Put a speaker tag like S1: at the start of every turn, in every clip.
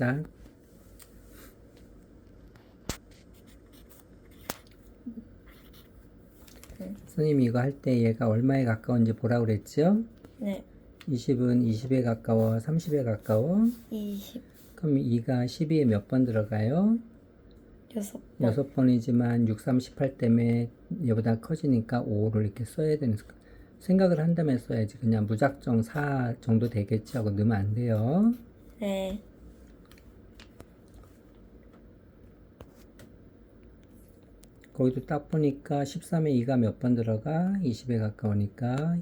S1: 자.
S2: 응.
S1: 선생님이 이거 할 때 얘가 얼마에 가까운지 보라 그랬죠?
S2: 네.
S1: 20은 20에 가까워, 30에 가까워.
S2: 20
S1: 그럼 2가 12에 몇 번 들어가요?
S2: 여섯 번.
S1: 여섯 번이지만 6, 3, 18 때문에 얘보다 커지니까 5를 이렇게 써야 되는 거. 생각을 한다면 써야지. 그냥 무작정 4 정도 되겠지 하고 넣으면 안 돼요.
S2: 네.
S1: 거기도 딱 보니까 13에 2가 몇 번 들어가? 20에 가까우니까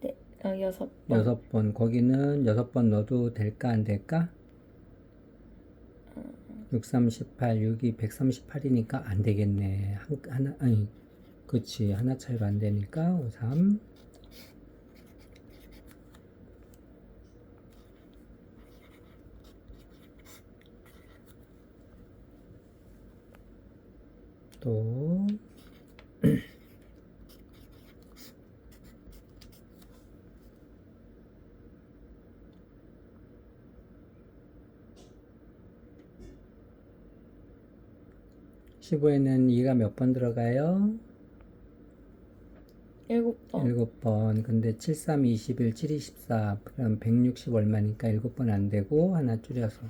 S2: 네. 어, 여섯 번.
S1: 여섯 번. 거기는 여섯 번 넣어도 될까 안 될까? 6, 3, 18, 6이 138이니까 안 되겠네. 한, 하나, 아니, 그치. 하나 차이로 안 되니까 5, 3. 또, (15에는) 2가 몇 번 들어가요?
S2: 일곱 번.
S1: 일곱 번. 근데 7, 3, 21, 7, 24. 그럼 160 얼마니까 일곱 번 안 되고 하나 줄여서.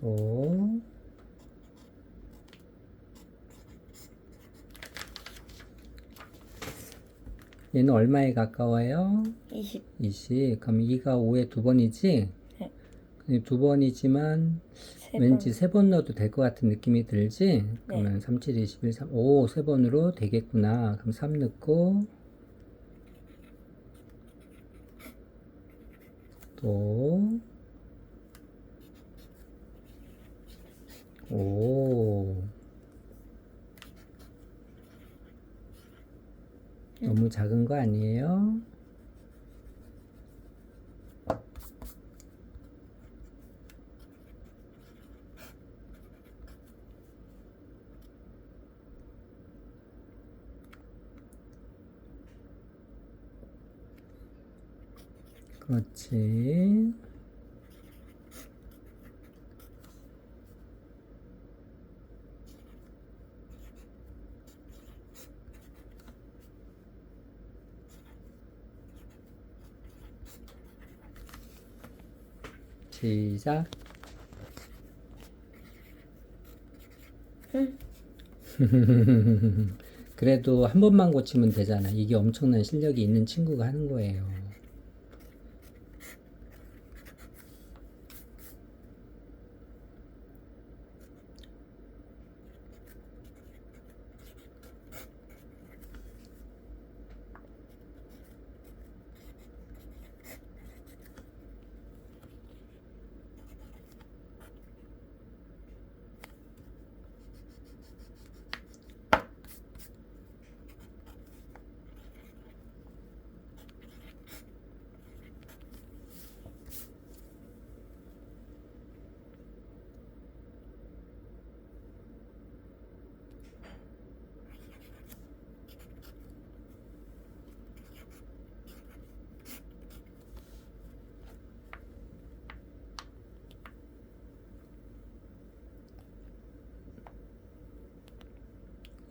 S1: 또 얘는 얼마에 가까워요?
S2: 20.
S1: 20. 그럼 2가 5에 두 번이지?
S2: 네.
S1: 두 번이지만
S2: 세
S1: 왠지
S2: 번.
S1: 세번 넣어도 될 것 같은 느낌이 들지? 그러면 3, 7, 21, 3, 5, 세 번으로 되겠구나. 그럼 3 넣고, 또, 5. 너무 작은 거 아니에요? 그렇지. 시작.
S2: 응.
S1: 그래도 한 번만 고치면 되잖아. 이게 엄청난 실력이 있는 친구가 하는 거예요.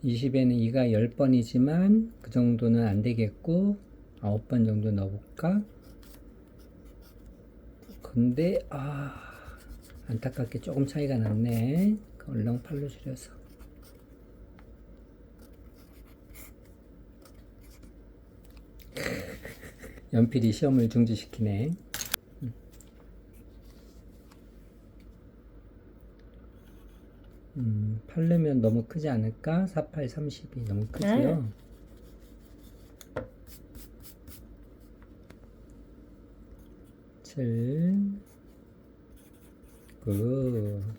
S1: 이십에는 2가 10번이지만 그 정도는 안 되겠고 9번 정도 넣어볼까? 근데 아 안타깝게 조금 차이가 났네. 그 얼렁 8로 줄여서. 연필이 시험을 중지시키네 음, 8르면 너무 크지 않을까? 4, 8, 32 너무 크지요? 칠, 그, 또,